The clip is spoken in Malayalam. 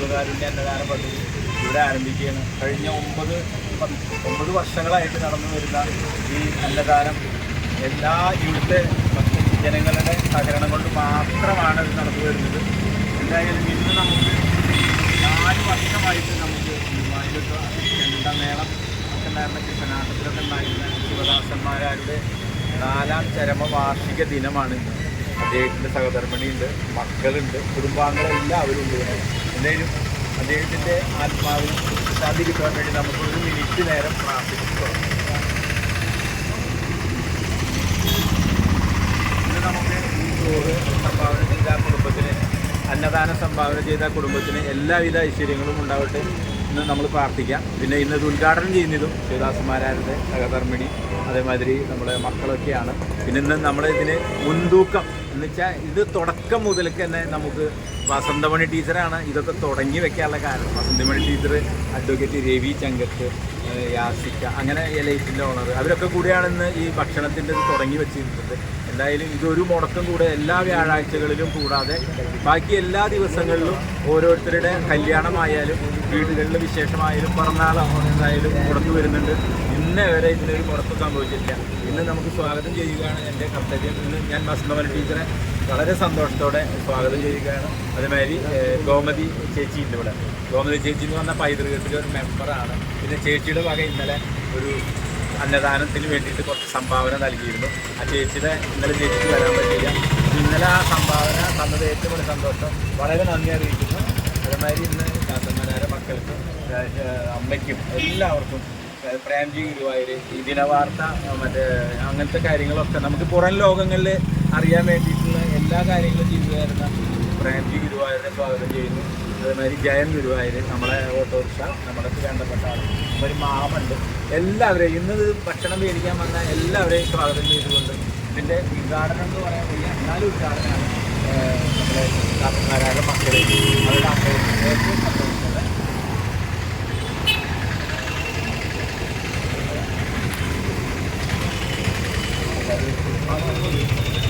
ജീവകാരുണ്യ അന്നദാന പദ്ധതി ഇവിടെ ആരംഭിക്കുകയാണ്. കഴിഞ്ഞ ഒമ്പത് ഒമ്പത് വർഷങ്ങളായിട്ട് നടന്നു വരുന്ന ഈ അന്നദാനം എല്ലാ ഇവിടുത്തെ ജനങ്ങളുടെ സഹകരണം കൊണ്ട് മാത്രമാണ് ഇത് നടന്നു വരുന്നത്. എന്തായാലും ഇന്ന് നമുക്ക് നാല് വർഷമായിട്ട് നമുക്ക് ഗുരുവായൂരൊക്കെ മേളം ഒക്കെ ഉണ്ടായിരുന്ന ഉണ്ടായിരുന്ന ശിവദാസന്മാരുടെ നാലാം ചരമ വാർഷിക ദിനമാണ് അദ്ദേഹത്തിന്റെ സഹധർമ്മിണിയുണ്ട് മക്കളുണ്ട് കുടുംബാംഗങ്ങളെല്ലാവരും ഉണ്ട്. ഇവിടെ. എന്തായാലും അദ്ദേഹത്തിന്റെ ആത്മാവിന് ശാന്തി കിട്ടാൻ വേണ്ടി നമുക്ക് ഒരു മിനിറ്റ് നേരം പ്രാർത്ഥിച്ചു ഇന്ന് സംഭാവന ചെയ്ത കുടുംബത്തിന് അന്നദാന സംഭാവന ചെയ്ത കുടുംബത്തിന് എല്ലാവിധ ഐശ്വര്യങ്ങളും ഉണ്ടാവട്ടെ ഇന്ന് നമ്മൾ പ്രാർത്ഥിക്കാം. പിന്നെ ഇന്ന് ഇത് ഉദ്ഘാടനം ചെയ്യുന്നതും ശിവദാസന്മാരാരുടെ സഹധർമ്മിണി അതേമാതിരി നമ്മുടെ മക്കളൊക്കെയാണ്. പിന്നെ ഇന്ന് നമ്മുടെ ഇതിന് മുൻതൂക്കം എന്ന് വെച്ചാൽ ഇത് തുടക്കം മുതൽക്ക് തന്നെ നമുക്ക് വസന്തമണി ടീച്ചറാണ് ഇതൊക്കെ തുടങ്ങി വെക്കാനുള്ള കാരണം. വസന്തമണി ടീച്ചർ അഡ്വക്കേറ്റ് രവി ചങ്കത്ത് യാസിക്ക അങ്ങനെ എലൈറ്റിന്റെ ഓണർ അവരൊക്കെ കൂടിയാണ് ഇന്ന് ഈ ഭക്ഷണത്തിന്റെ ഇത് തുടങ്ങി വെച്ചിരുന്നത് എന്തായാലും ഇതൊരു മുടക്കം കൂടെ എല്ലാ വ്യാഴാഴ്ചകളിലും കൂടാതെ ബാക്കി എല്ലാ ദിവസങ്ങളിലും ഓരോരുത്തരുടെ കല്യാണമായാലും വീടുകളിൽ വിശേഷമായാലും പിറന്നാളും എന്തായാലും മുടക്കു വരുന്നുണ്ട്. ഇന്നേ വരെ ഇതിനൊരു മുടക്കം സംഭവിച്ചിട്ടില്ല. ഇന്ന് നമുക്ക് സ്വാഗതം ചെയ്യുകയാണ് എന്റെ കർത്തവ്യം. ഇന്ന് ഞാൻ മസ്മവൻ ടീച്ചറെ വളരെ സന്തോഷത്തോടെ സ്വാഗതം ചെയ്യുകയാണ്. അതേമാതിരി ഗോമതി ചേച്ചി ഉണ്ട് ഇവിടെ. ഗോമതി ചേച്ചി എന്ന് പറഞ്ഞ പൈതൃകത്തിലെ ഒരു മെമ്പറാണ് പിന്നെ ചേച്ചിയുടെ വക ഇന്നലെ ഒരു അന്നദാനത്തിന് വേണ്ടിയിട്ട് കുറച്ച് സംഭാവന നൽകിയിരുന്നു. ആ ചേച്ചിയുടെ ഇന്നലെ ചേച്ചിക്ക് വരാൻ പറ്റില്ല ഇന്നലെ ആ സംഭാവന തന്നത് ഏറ്റവും വലിയ സന്തോഷം. വളരെ നന്ദി അറിയിക്കുന്നു. അതേമാതിരി ഇന്ന് ശാസന്മാരായ മക്കൾക്കും അമ്മയ്ക്കും എല്ലാവർക്കും പ്രേംജി ഗുരുവായൂർ ഈ ദിനവാർത്ത മറ്റേ അങ്ങനത്തെ കാര്യങ്ങളൊക്കെ നമുക്ക് പുറം ലോകങ്ങളിൽ അറിയാൻ വേണ്ടിയിട്ടുള്ള എല്ലാ കാര്യങ്ങളും ചെയ്തു തരുന്ന പ്രേംജി ഗുരുവായൂരിനെ സ്വാഗതം ചെയ്യുന്നു. അതേമാതിരി ജയൻ ഗുരുവായൂർ നമ്മളെ ഓട്ടോറിക്ഷ നമ്മുടെ വേണ്ടപ്പെട്ട ആൾ ഒരു മാമുണ്ട് എല്ലാവരെയും ഇന്ന് ഭക്ഷണം മേടിക്കാൻ വന്ന എല്ലാവരെയും സ്വാഗതം ചെയ്തുകൊണ്ട് ഇതിന്റെ ഉദ്ഘാടനം എന്ന് പറയാൻ വയ്യ. എന്നാലും ഉദ്ഘാടനമാണ് നമ്മുടെ കാർക്കാരായ മക്കളെ അവരുടെ അമ്മയും ഏറ്റവും സന്തോഷത്തോടെ ഇത്